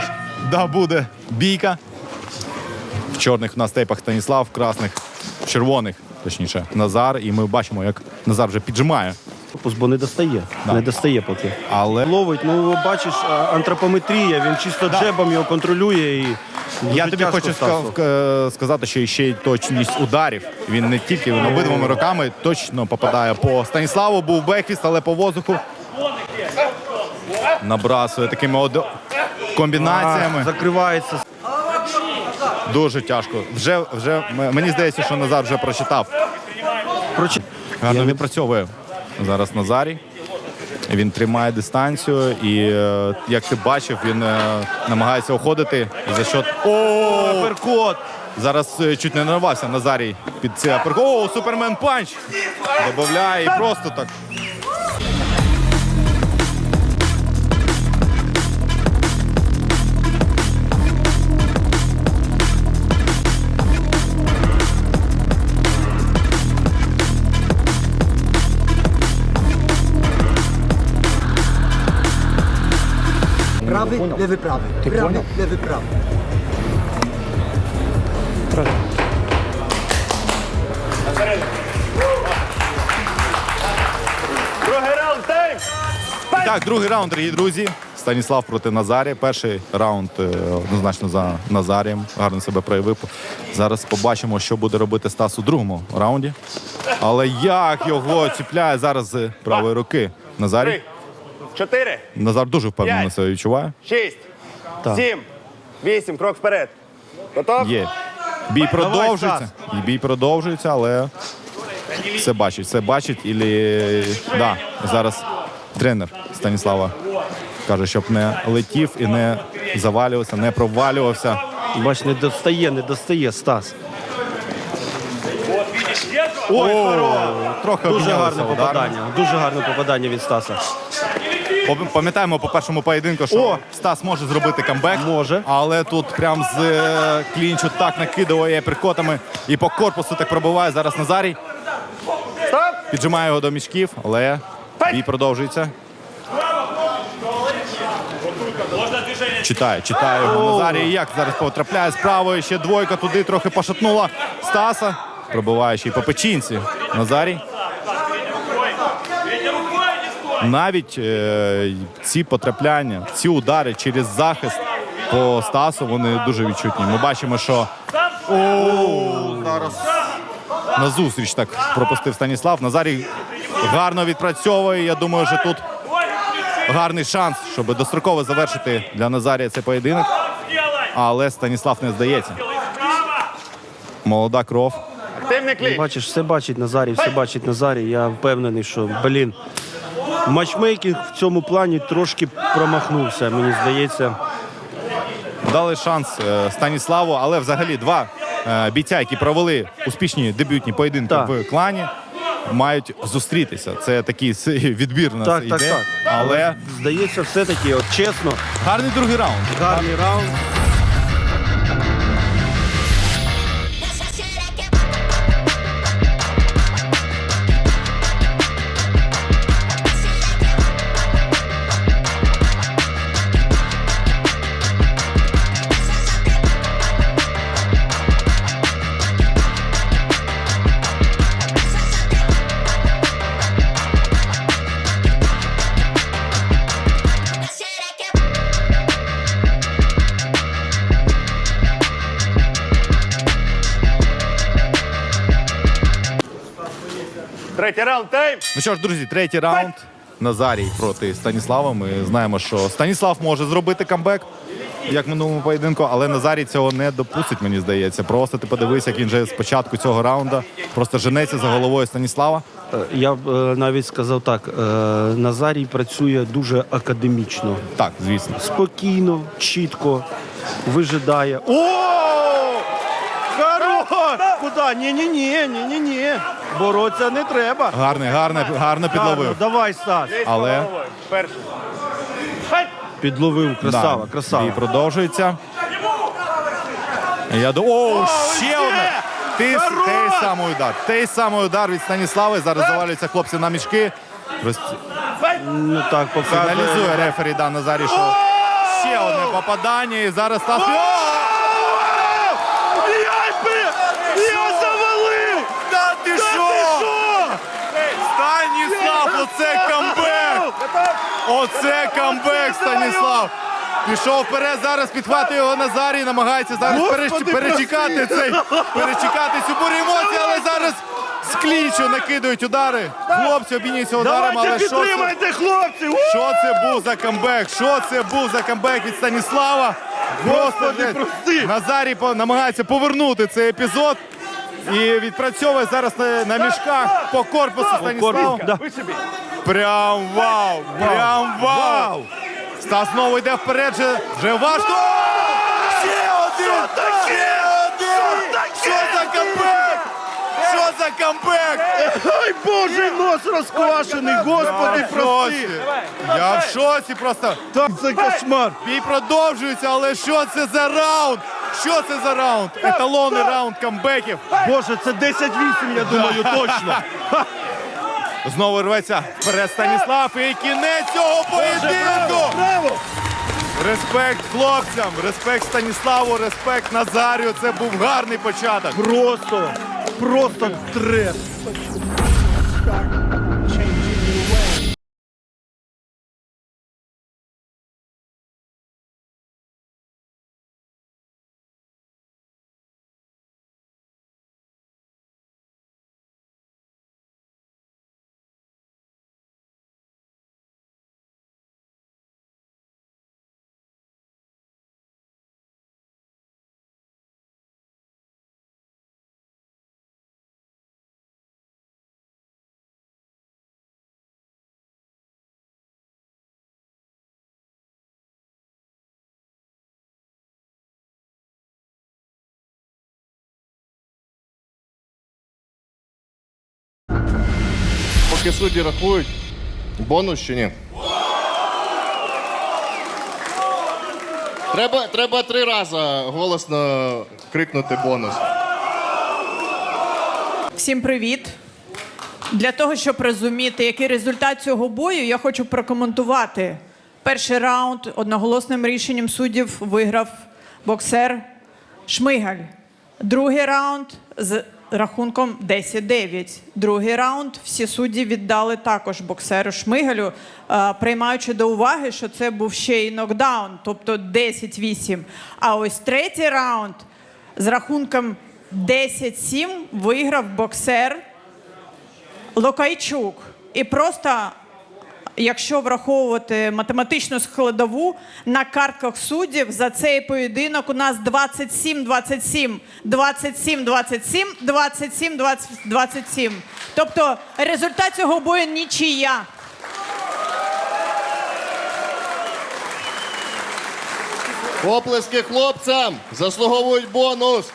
що ж, да буде бійка. В чорних у нас тейпах Станіслав, в красних, в червоних, точніше, Назар. І ми бачимо, як Назар вже піджимає. Корпус, бо не достає. Да. Не достає поки. Але Ловить, ну бачиш, антропометрія, він чисто джебом його контролює і. я тобі хочу Стасу. сказати, що ще й точність ударів. Він не тільки він обидвома руками точно попадає по Станіславу, був бекфіст, але по воздуху набрасує такими од... комбінаціями. А, закривається. Дуже тяжко. Вже, вже мені здається, що Назар вже прочитав. Прочи... Гарно відпрацьовує зараз Назарій. Він тримає дистанцію, і е, як ти бачив, він е, намагається уходити за счет. О! Аперкот. Зараз е, чуть не нарвався Назарій під цей аперкот. О, супермен панч! Добавляє і просто так. Prawy, lewy, prawy. Prawy, lewy, prawy. І так, другий раунд, дорогі друзі. Станіслав проти Назарія. Перший раунд е, однозначно за Назарієм. Гарно себе проявив. Зараз побачимо, що буде робити Стас у другому раунді. Але як його чіпляє зараз з правої руки. Назарій. Чотири, Назар дуже впевнено П'ять. себе відчуває. шість, сім, вісім. Крок вперед. Готов? Є. Бій продовжується. І бій продовжується, але все бачить, все бачить. Ілі... Да, зараз тренер Станіслава каже, щоб не летів і не завалювався, не провалювався. Бач, не достає, не достає Стас. Ой, трохи Дуже обмінялися гарне ударами. попадання. Дуже гарне попадання від Стаса. Пам- Пам'ятаємо по першому поєдинку, що О! Стас може зробити камбек. Може. Але тут прям з е, клінчу так накидує прикотами і по корпусу так пробиває зараз Назарій. Стоп! Піджимає його до мішків, але бій продовжується. Читає, читає його Назарій. Як зараз потрапляє з правої, ще двойка туди трохи пошатнула Стаса. Пробиває ще й по печінці. Назарій. Навіть е, ці потрапляння, ці удари через захист по Стасу, вони дуже відчутні. Ми бачимо, що О, зараз на зустріч так пропустив Станіслав. Назарій гарно відпрацьовує. Я думаю, що тут гарний шанс, щоб достроково завершити для Назарія цей поєдинок. Але Станіслав не здається. Молода кров. Бачиш, все бачить Назарій, все бачить Назарій. Я впевнений, що блін. Матчмейкінг в цьому плані трошки промахнувся, мені здається. Дали шанс е, Станіславу, але взагалі два е, бійця, які провели успішні дебютні поєдинки Так. в клані, мають зустрітися. Це такий відбір у нас Так, так, так. Але Здається, все-таки, от чесно, гарний другий раунд. гарний раунд. Третій раунд. Тайм. Ну що ж, друзі, третій раунд. Назарій проти Станіслава. Ми знаємо, що Станіслав може зробити камбек, як в минулому поєдинку, але Назарій цього не допустить, мені здається. Просто ти подивись, як він вже з початку цього раунду просто женеться за головою Станіслава. Е, Я б е, навіть сказав так: е, Назарій працює дуже академічно, Так, звісно. спокійно, чітко, вижидає. О! Хорош! Куди? Ні-ні-ні, ні-ні-ні. Боротися не треба. Гарний, гарно, гарно Гарно, підловив. давай, Стас. Але Перший. Підловив, красава, да, красава. бій продовжується. Я думаю, о, ще одне. Ти, той самий удар. Той самий удар від Станіслави. Зараз завалюються хлопці на мішки. Роз- Ну так, показує. Сигналізує рефері да, Назарій, що ще одне попадання. І зараз Стас. О! Я завалив! Та ти що? Станіслав, оце камбек! Оце камбек, Станіслав! Пішов вперед, зараз підхватує його Назарій, намагається зараз переч- Господи, перечекати цей, перечекати цю бурю емоцій, але зараз з клінчу накидують удари. Хлопці обмінюються ударами, але Давайте що це, підтримайте, хлопці! У! що це був за камбек? Що це був за камбек від Станіслава? Просто Господи, вже прости! Назарій по- намагається повернути цей епізод. І відпрацьовує зараз на, на мішках по корпусу Станіслава. Да. Прям вау! Прям вау! Стас знову йде вперед, вже, вже важко. Ще один! Ще один! Що за камбек? Що за камбек? Ай, боже, нос розквашений, господи, прости! шоці. Я в шоці просто. Так, це кошмар! Бій продовжується, але що це за раунд? Що це за раунд? Еталонний раунд камбеків. Боже, це 10-8, я думаю, точно! Знову рветься вперед Станіслав і кінець цього поєдинку. Браво! Респект хлопцям, респект Станіславу, респект Назарію. Це був гарний початок. Просто, просто трес. Поки судді рахують, бонус чи ні? Треба, треба три рази голосно крикнути бонус. Всім привіт! Для того, щоб розуміти, який результат цього бою, я хочу прокоментувати. Перший раунд одноголосним рішенням суддів виграв боксер Шмигаль. Другий раунд з рахунком 10-9. Другий раунд всі судді віддали також боксеру Шмигалю, е, приймаючи до уваги, що це був ще й нокдаун, тобто 10-8. А ось третій раунд з рахунком 10-7 виграв боксер Локайчук. І просто, якщо враховувати математичну складову, на картках суддів за цей поєдинок у нас 27-27, 27-27, 27-27. Тобто результат цього бою нічия. Оплески хлопцям заслуговують бонус.